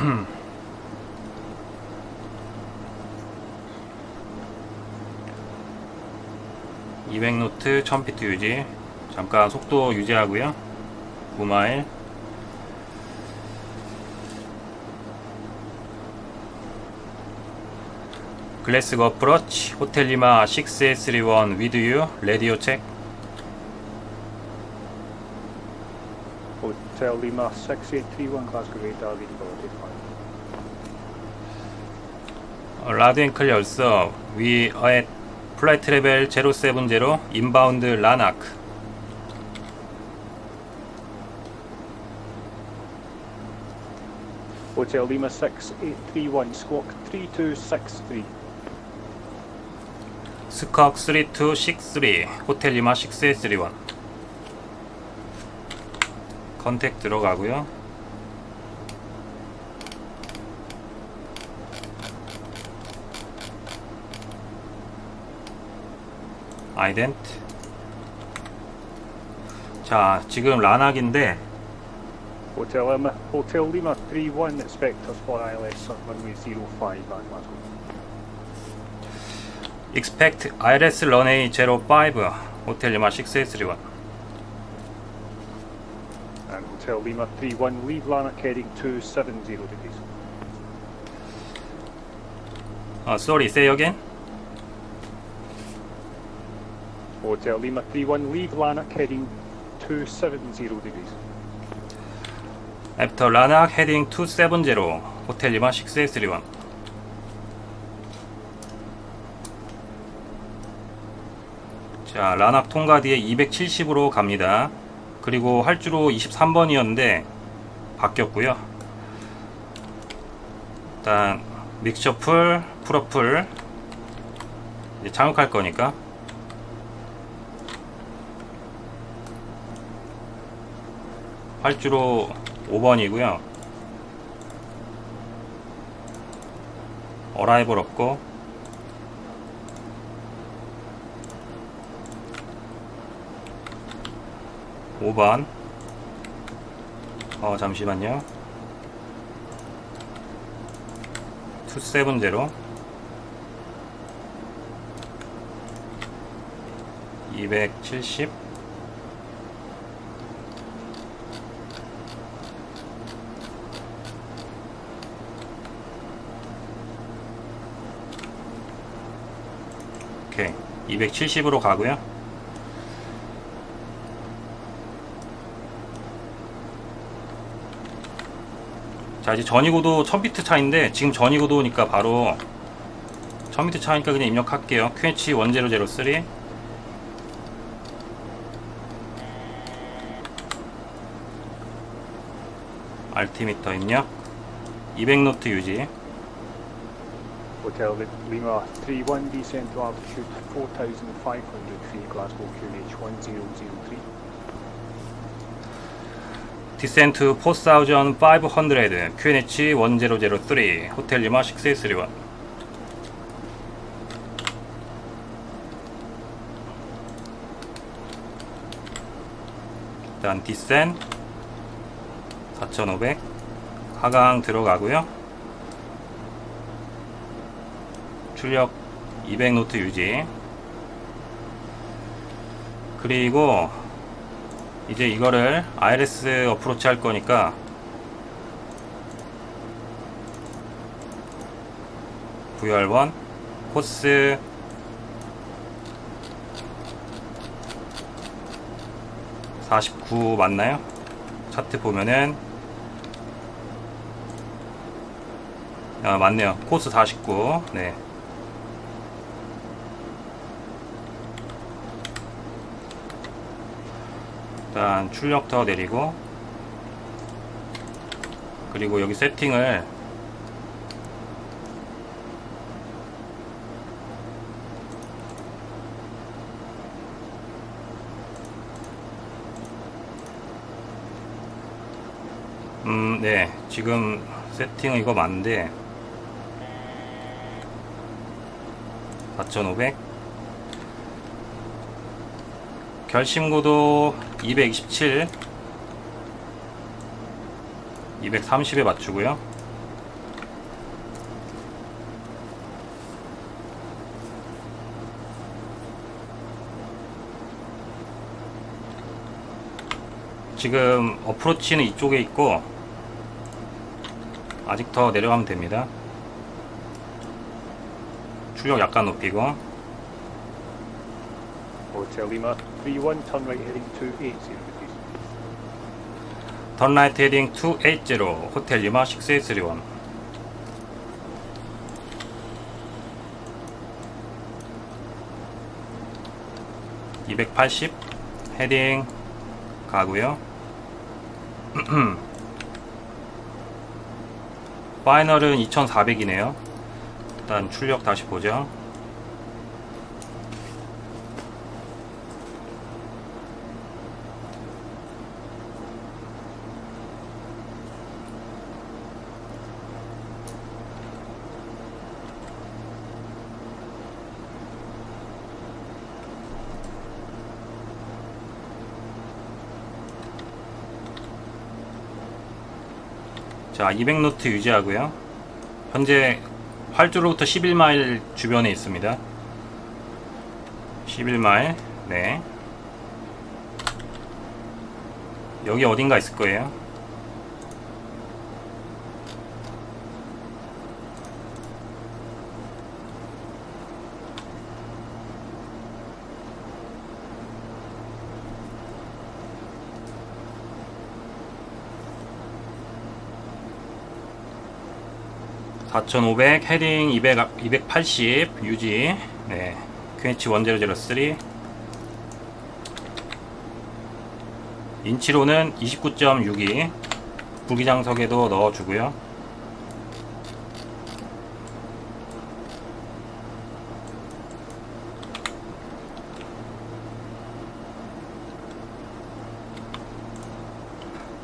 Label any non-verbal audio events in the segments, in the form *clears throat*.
*clears throat* (200노트) (1000피트) 유지. 잠깐 속도 유지하고요. 9마일. 글래스고 어프로치 호텔 리마 631 with you 레디오 체크 Hotel Lima 6831 Glasgow radar readability fine. 라드 also we are at flight level 070 inbound 라나크 Hotel Lima 6831 Squawk 3263. 스캅 3263 호텔 리마 6831 컨택 들어가고요 아이덴트 자 지금 라낙인데 Hotel Lima, Hotel Lima 3-1, expect us for ILS on runway 05 Atlantic. Expect ILS runway 05, Hotel Lima 631. Hotel Lima 31 leave Lanark heading 270 degrees. 어, sorry say again Hotel Lima 31 leave Lanark heading 270 degrees. After 라낙 heading 270 호텔 리마 6831 자 라낙 통과 뒤에 270으로 갑니다 그리고 활주로 23번이었는데 바뀌었고요. 일단 믹처 풀 풀어풀. 이제 장욱할 거니까. 활주로 5번이고요. 어라이벌 없고 오번어 잠시만요. 270 270 오케이. 270으로 가고요 자 이제 전이고도 1000비트 차인데 지금 전이고도니까 바로 1000비트 차니까 그냥 입력할게요. QH 1003 알티미터 입력. 200노트 유지. Hotel Li- Lima 31 descend to altitude 4,500 feet Glasgow QNH 1003. 디센트 4500 QNH 1003 호텔 리마 6831 일단 디센 4500 하강 들어가고요. 출력 200 노트 유지. 그리고 이제 이거를 ILS 어프로치 할 거니까 부열원 코스 (49) 맞나요? 차트 보면은 아 맞네요. 코스 (49) 네 일단 출력 더 내리고 그리고 여기 세팅을 음, 네. 지금 세팅 이거 맞는데 4,500 결심고도 227 230에 맞추고요. 지금 어프로치는 이쪽에 있고 아직 더 내려가면 됩니다. 출력 약간 높이고. Hotel Lima 31, turn right heading 280 degrees. 턴라이트 헤딩 280 호텔 리마 6831 280 헤딩 가고요 파이널은 2400이네요 일단 출력 다시 보죠 자 200노트 유지하고요. 현재 활주로부터 11마일 주변에 있습니다. 11마일 네. 여기 어딘가 있을 거예요 (4500) 헤딩 (200) (280) 유지. 네. QH 1003 인치로는 29.62 불기장석에도 넣어주고요.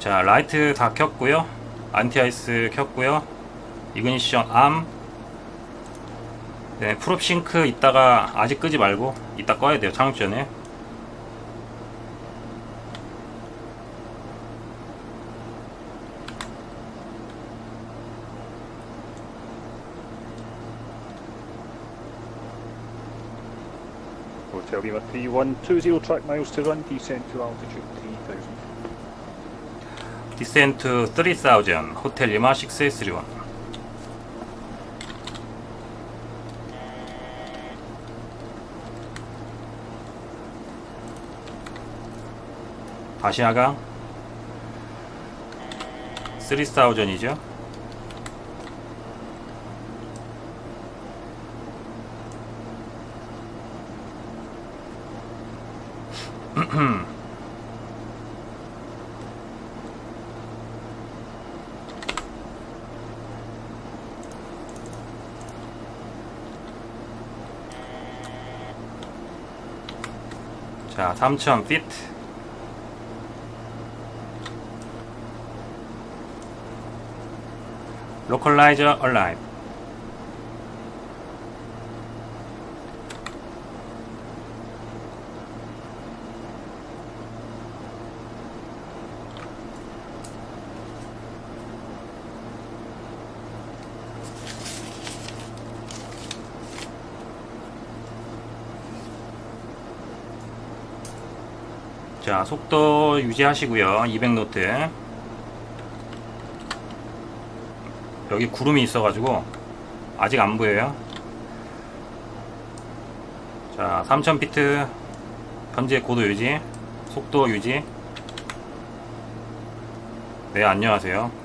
자 라이트 다 켰고요. 안티아이스 켰고요 이그니션 암 네, 풀업 싱크 이따가 아직 끄지 말고 이따 꺼야 돼요 착륙 전에 Hotel Lima 3120, track miles to run, descend to altitude 3000. 디센트 3000 호텔 리마 6831 다시 하강 3000이죠. *clears throat* 자 3000 feet localizer alive 자 속도 유지하시고요 200노트 여기 구름이 있어가지고 아직 안 보여요. 자 3000피트 현재 고도 유지 속도 유지. 네 안녕하세요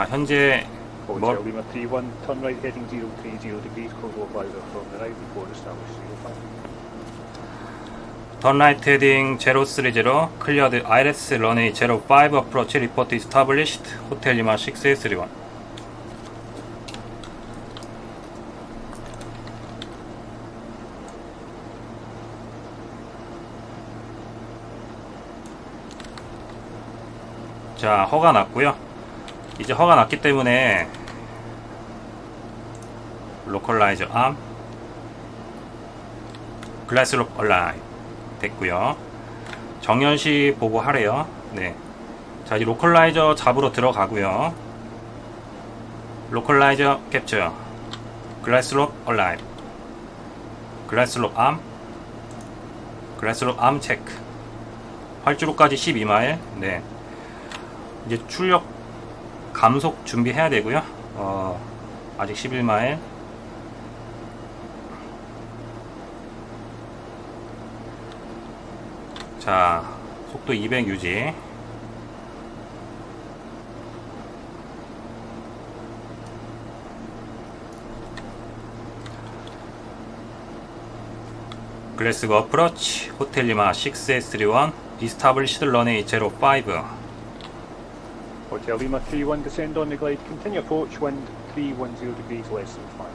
자 현재 Hotel More- Lima 31, turn right heading 030 degrees, close localizer from the right before establish 05. 턴라이트 헤딩 030 클리어드 IRS 런웨이 05 어프로치 리포트 이스타블리시드 호텔 리마 6831 자 허가 났고요 이제 허가 났기 때문에 로컬라이저 암 글라스롭 얼라이 됐고요. 정연시 보고 하래요. 네. 자, 이제 로컬라이저 잡으러 들어가고요. 로컬라이저 캡처. 글라스롭 얼라이. 글라스롭 암. 글라스롭 암 체크. 활주로까지 12마일. 네. 이제 출력 감속 준비해야 되고요. 어, 아직 11마일. 자, 속도 200 유지. 글래스고 어프로치 호텔 리마 6S31 Established Runway 05 Hotel Lima 3-1, descend on the glide, continue approach, wind 310 degrees less than 5.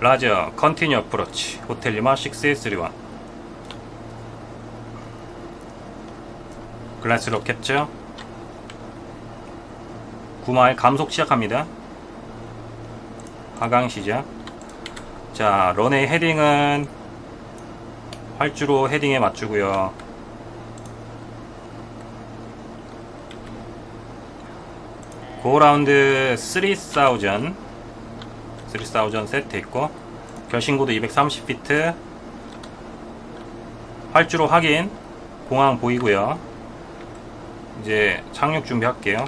라저 컨티뉴 어프로치 호텔 리마 6S31 글라스로 캡처 9마일 감속 시작합니다 하강 시작 자 런웨이 헤딩은 활주로 헤딩에 맞추고요 고라운드 3000 3000 세트 있고 결신고도 230피트 활주로 확인 공항 보이고요. 이제 착륙 준비할게요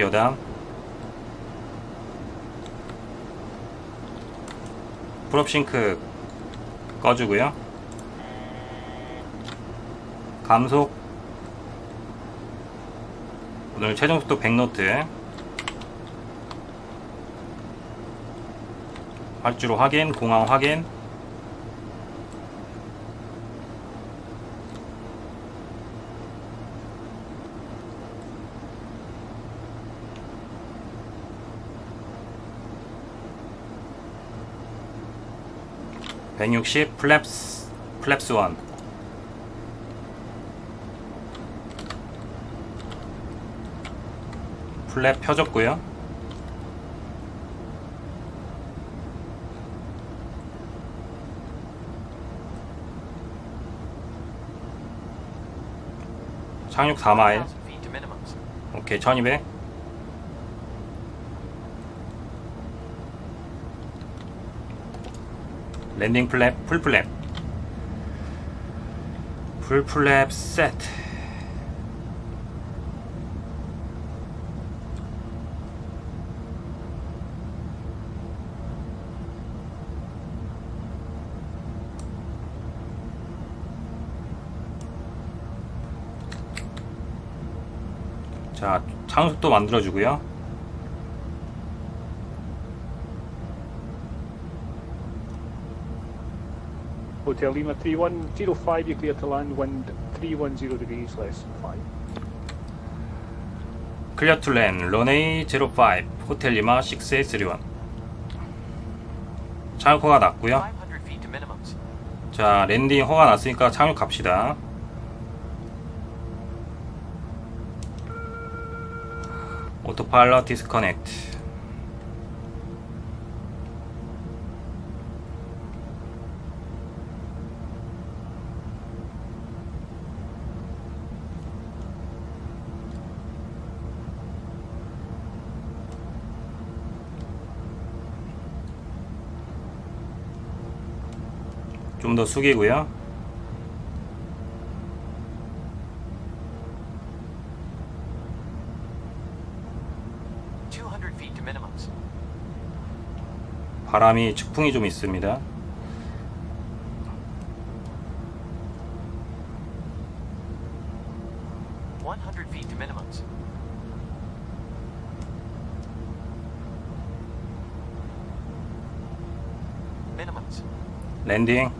기어담. 프롭싱크 꺼주고요. 감속. 오늘 최종 속도 100노트. 활주로 확인 공항 확인 (160) 플랩스 플랩스 1 플랩 펴졌고요. 착륙 4마일. 1,000 feet to minimums. 오케이 1200 랜딩 플랩 풀 플랩 풀 플랩 세트 자 창속도 만들어주고요 Hotel Lima 3105, you clear to land, wind 310 degrees less than 5. 클리어 투 랜 런웨이 05 호텔 리마 6A31 착륙 허가 났고요 500 feet to minimums. 자 랜딩 허가 났으니까 착륙 갑시다 오토파일럿 디스커넥트 좀더 숙이고요. 바람이 측풍이 좀 있습니다. 랜딩.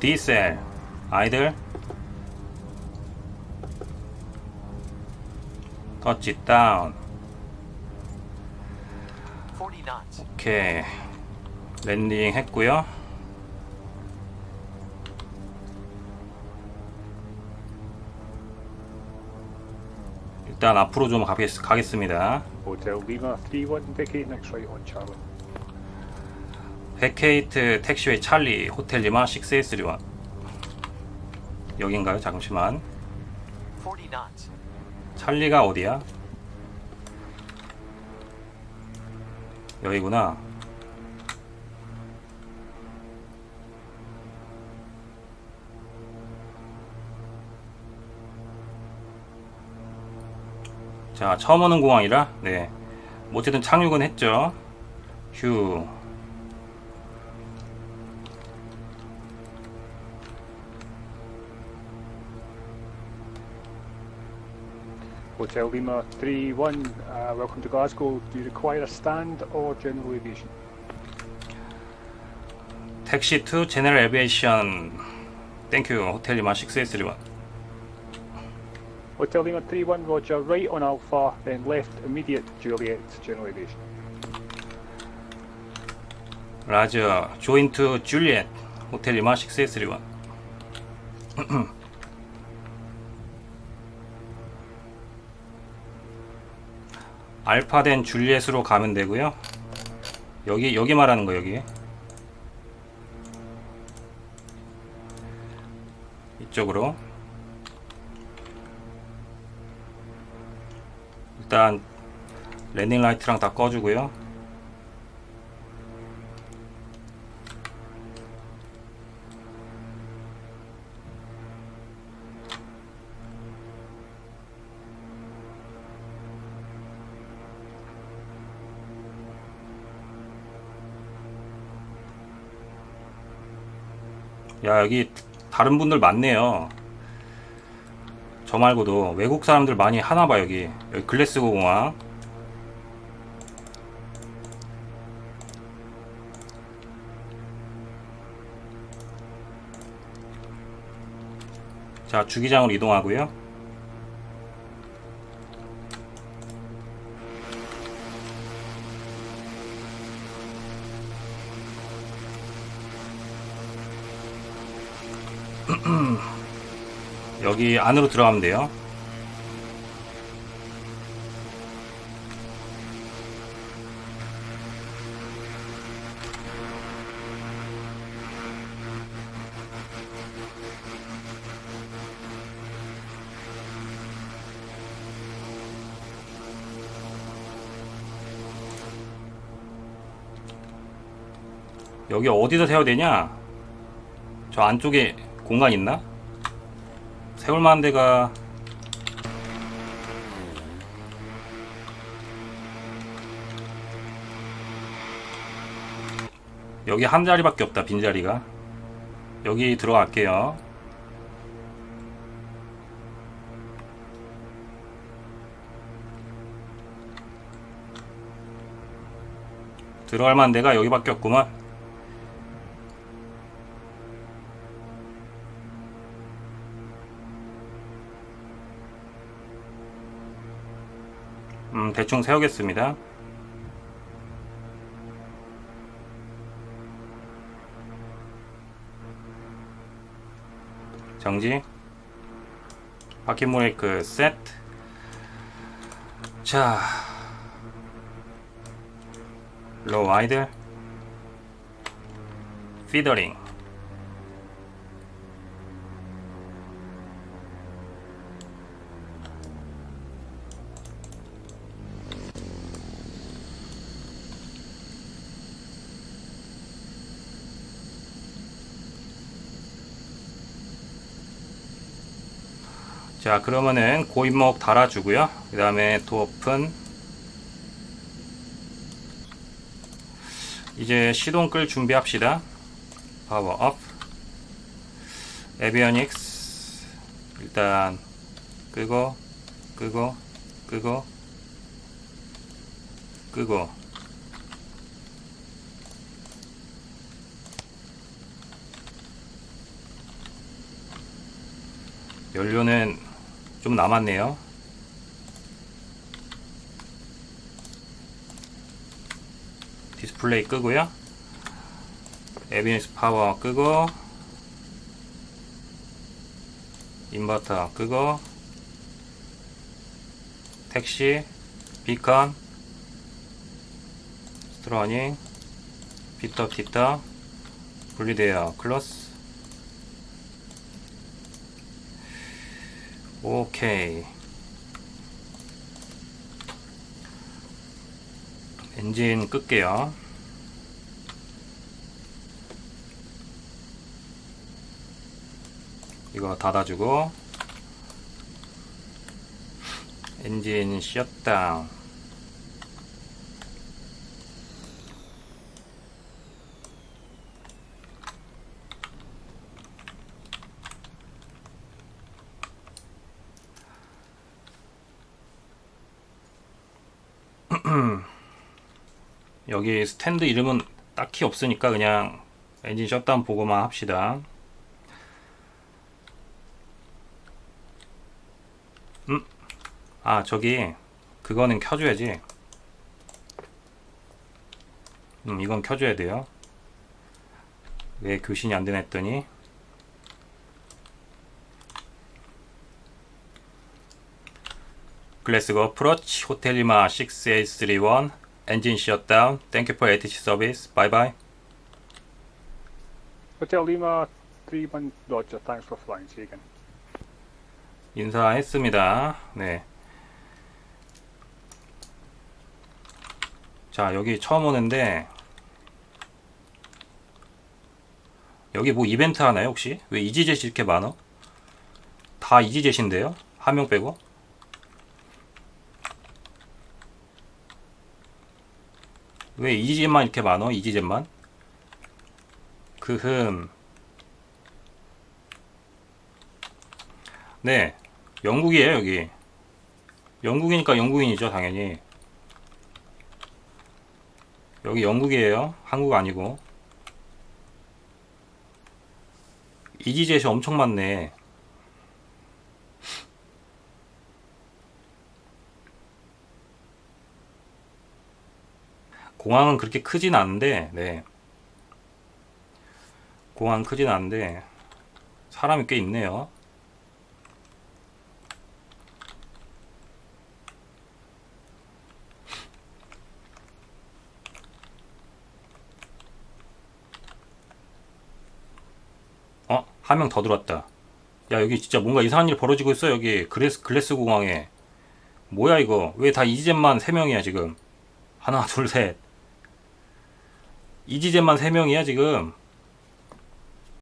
디셀 아이들 터치 다운 40 knots. 오케이 랜딩 했고요 일단 앞으로 좀 가겠, 가겠습니다 Hotel Lima 3-1, vacate next right on Charlie. 베케이트 택시웨이 찰리 호텔 리마 6A31 여긴가요? 잠시만 40 knots. 찰리가 어디야? 여기구나 자 처음 오는 공항이라 네뭐 어쨌든 착륙은 했죠 휴 Hotel Lima 3 1, uh, welcome to Glasgow. Do you require a stand or general aviation? Taxi to general aviation. Thank you, Hotel Lima 681. Hotel Lima 3 1, Roger, right on Alpha, then left immediate Juliet, general aviation. Roger, join to Juliet, Hotel Lima 681. *clears throat* 알파된 줄리엣으로 가면 되고요. 여기 여기 말하는 거 여기. 이쪽으로. 일단 랜딩 라이트랑 다 꺼주고요 야 여기 다른 분들 많네요. 저 말고도 외국 사람들 많이 하나봐 여기. 여기 글래스고 공항. 자 주기장으로 이동하고요 여기 안으로 들어가면 돼요. 여기 어디서 세워야 되냐? 저 안쪽에 공간 있나? 세울만한 데가 여기 한 자리밖에 없다 빈자리가. 여기 들어갈게요. 들어갈 만한 데가 여기밖에 없구만 음, 대충 세우겠습니다. 정지. 바퀴 브레이크 셋. 자. 로우 아이들. 피더링. 자 그러면은 고인목 달아주고요. 그 다음에 도어픈. 이제 시동 끌 준비합시다. 파워 업. 에비어닉스. 일단 끄고 끄고 끄고 끄고. 연료는 좀 남았네요. 디스플레이 끄고요. 에비니스 파워 끄고 인버터 끄고 택시 비컨 스트러닝 피터 티터 분리되어 클로스 오케이. 엔진 끌게요. 이거 닫아주고. 엔진 셧다운 여기 스탠드 이름은 딱히 없으니까 그냥 엔진 셧다운 보고만 합시다. 음, 아 저기 그거는 켜줘야지. 음, 이건 켜줘야 돼요. 왜 교신이 안 되나 했더니 글래스고 어프로치 호텔 리마 6831 엔진 셧다운 땡큐 포 ATC 서비스 바이바이 Hotel Lima 31 Roger, thanks for flying. See you again. 인사했습니다. 네. 자, 여기 처음 오는데 여기 뭐 이벤트 하나요, 혹시? 왜 이지젯이 이렇게 많어? 다 이지젯인데요? 한 명 빼고? 왜 이지젯만 이렇게 많어? 이지젯만? 그흠. 네. 영국이에요, 여기. 영국이니까 영국인이죠, 당연히. 여기 영국이에요. 한국 아니고. 이지젯이 엄청 많네. 공항은 그렇게 크진 않은데, 네. 공항 크진 않은데, 사람이 꽤 있네요. 어? 한 명 더 들어왔다. 야, 여기 진짜 뭔가 이상한 일 벌어지고 있어, 여기. 글래스, 글래스 공항에. 뭐야, 이거. 왜 다 이지젯만 3명이야, 지금. 하나, 둘, 셋. 이지젯만 3명이야, 지금.